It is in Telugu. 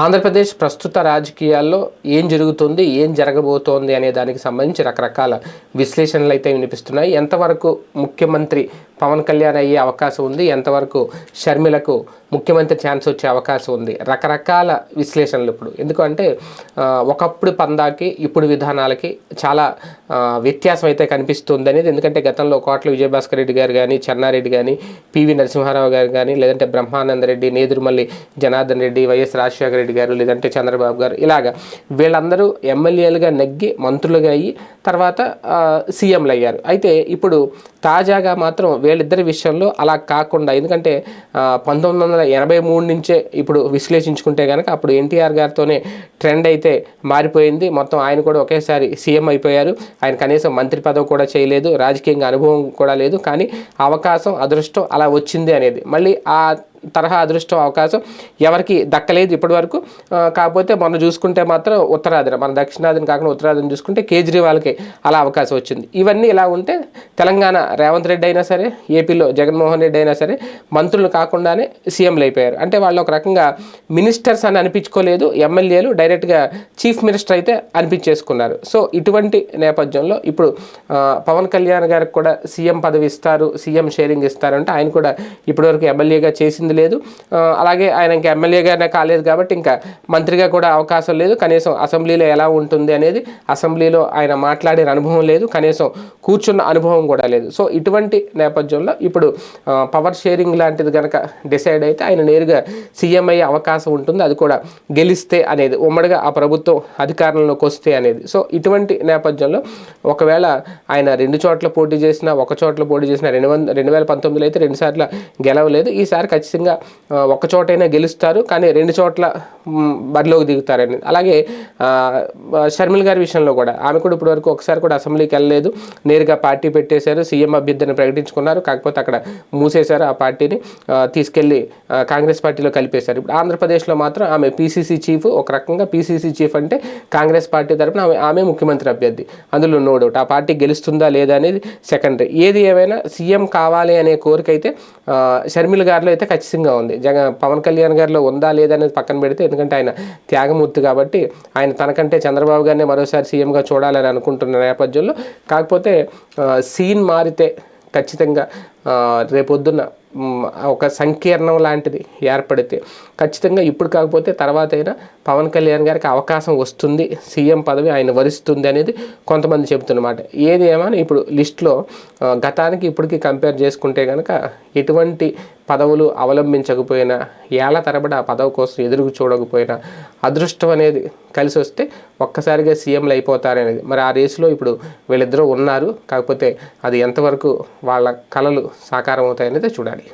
ఆంధ్రప్రదేశ్ ప్రస్తుత రాజకీయాల్లో ఏం జరుగుతుంది ఏం జరగబోతోంది అనే దానికి సంబంధించి రకరకాల విశ్లేషణలు అయితే వినిపిస్తున్నాయి. ఎంతవరకు ముఖ్యమంత్రి పవన్ కళ్యాణ్ అయ్యే అవకాశం ఉంది. ఎంతవరకు షర్మిలకు ముఖ్యమంత్రి ఛాన్స్ వచ్చే అవకాశం ఉంది. రకరకాల విశ్లేషణలు ఇప్పుడు. ఎందుకంటే ఒకప్పుడు పందాకి ఇప్పుడు విధానాలకి చాలా వ్యత్యాసం అయితే కనిపిస్తుంది అనేది. ఎందుకంటే గతంలో కోట్ల విజయభాస్కర్ రెడ్డి గారు కానీ చెన్నారెడ్డి కానీ పివి నరసింహారావు గారు కానీ లేదంటే బ్రహ్మానంద రెడ్డి నేదురుమల్లి జనార్దన్ రెడ్డి వైఎస్ రాజశేఖర రెడ్డి గారు లేదంటే చంద్రబాబు గారు ఇలాగా వీళ్ళందరూ ఎమ్మెల్యేలుగా నెగ్గి మంత్రులుగా అయ్యి తర్వాత సీఎంలు అయ్యారు అయితే ఇప్పుడు తాజాగా మాత్రం వీళ్ళిద్దరి విషయంలో అలా కాకుండా ఎందుకంటే పంతొమ్మిది వందల ఎనభై మూడు నుంచే ఇప్పుడు విశ్లేషించుకుంటే కనుక అప్పుడు ఎన్టీఆర్ గారితోనే ట్రెండ్ అయితే మారిపోయింది. మొత్తం ఆయన కూడా ఒకేసారి సీఎం అయిపోయారు. ఆయన కనీసం మంత్రి పదవి కూడా చేయలేదు. రాజకీయంగా అనుభవం కూడా లేదు. కానీ అవకాశం అదృష్టం అలా వచ్చింది అనేది. మళ్ళీ ఆ తరహా అదృష్టం అవకాశం ఎవరికి దక్కలేదు ఇప్పటి వరకు కాకపోతే మొన్న చూసుకుంటే మాత్రం ఉత్తరాదిన మన దక్షిణాదిని కాకుండా ఉత్తరాదిని చూసుకుంటే కేజ్రీవాల్కి అలా అవకాశం వచ్చింది. ఇవన్నీ ఇలా ఉంటే తెలంగాణ రేవంత్ రెడ్డి అయినా సరే ఏపీలో జగన్మోహన్ రెడ్డి అయినా సరే మంత్రులు కాకుండానే సీఎంలు అయిపోయారు. అంటే వాళ్ళు ఒక రకంగా మినిస్టర్స్ అని అనిపించుకోలేదు ఎమ్మెల్యేలు డైరెక్ట్గా చీఫ్ మినిస్టర్ అయితే అనిపించేసుకున్నారు. సో ఇటువంటి నేపథ్యంలో ఇప్పుడు పవన్ కళ్యాణ్ గారికి కూడా సీఎం పదవి ఇస్తారు సీఎం షేరింగ్ ఇస్తారంటే ఆయన కూడా ఇప్పటివరకు ఎమ్మెల్యేగా చేసింది లేదు. అలాగే ఆయన ఇంకా ఎమ్మెల్యేగానే కాలేదు కాబట్టి ఇంకా మంత్రిగా కూడా అవకాశం లేదు. కనీసం అసెంబ్లీలో ఎలా ఉంటుంది అనేది అసెంబ్లీలో ఆయన మాట్లాడిన అనుభవం లేదు. కనీసం కూర్చున్న అనుభవం కూడా లేదు. సో ఇటువంటి నేపథ్యంలో ఇప్పుడు పవర్ షేరింగ్ లాంటిది కనుక డిసైడ్ అయితే ఆయన నేరుగా సీఎం అయ్యే అవకాశం ఉంటుంది. అది కూడా గెలిస్తే అనేది ఉమ్మడిగా ఆ ప్రభుత్వం అధికారంలోకి వస్తే అనేది. సో ఇటువంటి నేపథ్యంలో ఒకవేళ ఆయన రెండు చోట్ల పోటీ చేసినా ఒక చోట్ల పోటీ చేసిన రెండు వంద రెండు వేల పంతొమ్మిదిలో అయితే రెండు సార్లు గెలవలేదు. ఈసారి ఖచ్చితంగా ఖచ్చితంగా ఒక చోటైనా గెలుస్తారు కానీ రెండు చోట్ల బరిలోకి దిగుతారని. అలాగే షర్మిల్ గారి విషయంలో కూడా ఆమె కూడా ఇప్పటివరకు ఒకసారి కూడా అసెంబ్లీకి వెళ్ళలేదు. నేరుగా పార్టీ పెట్టేశారు సీఎం అభ్యర్థిని ప్రకటించుకున్నారు కాకపోతే అక్కడ మూసేశారు ఆ పార్టీని తీసుకెళ్ళి కాంగ్రెస్ పార్టీలో కలిపేశారు. ఇప్పుడు ఆంధ్రప్రదేశ్లో మాత్రం ఆమె పీసీసీ చీఫ్ ఒక రకంగా పీసీసీ చీఫ్ అంటే కాంగ్రెస్ పార్టీ తరపున ఆమె ఆమె ముఖ్యమంత్రి అభ్యర్థి. అందులో నో డౌట్ ఆ పార్టీ గెలుస్తుందా లేదా అనేది సెకండరీ. ఏది ఏమైనా సీఎం కావాలి అనే కోరిక అయితే షర్మిల గారిలో అయితే ఖచ్చితంగా ఉంది. జగ పవన్ కళ్యాణ్ గారిలో ఉందా లేదా అనేది పక్కన పెడితే ఎందుకంటే ఆయన త్యాగమూర్తి కాబట్టి ఆయన తనకంటే చంద్రబాబు గారిని మరోసారి సీఎంగా చూడాలని అనుకుంటున్న నేపథ్యంలో కాకపోతే సీన్ మారితే ఖచ్చితంగా రేపొద్దున ఒక సంకీర్ణం లాంటిది ఏర్పడితే. ఖచ్చితంగా ఇప్పుడు కాకపోతే తర్వాత అయినా పవన్ కళ్యాణ్ గారికి అవకాశం వస్తుంది. సీఎం పదవి ఆయన వరిస్తుంది అనేది కొంతమంది చెబుతున్నమాట. ఏది ఏమైనా ఇప్పుడు లిస్ట్లో గతానికి ఇప్పటికి కంపేర్ చేసుకుంటే కనుక ఎటువంటి పదవులు అవలంబించకపోయినా ఏళ్ళ తరబడి ఆ పదవి కోసం ఎదురు చూడకపోయినా అదృష్టం అనేది కలిసి వస్తే ఒక్కసారిగా సీఎంలు అయిపోతారనేది. మరి ఆ రేసులో ఇప్పుడు వీళ్ళిద్దరూ ఉన్నారు. కాకపోతే అది ఎంతవరకు వాళ్ళ కళలు సాకారం అవుతాయనేది చూడాలి.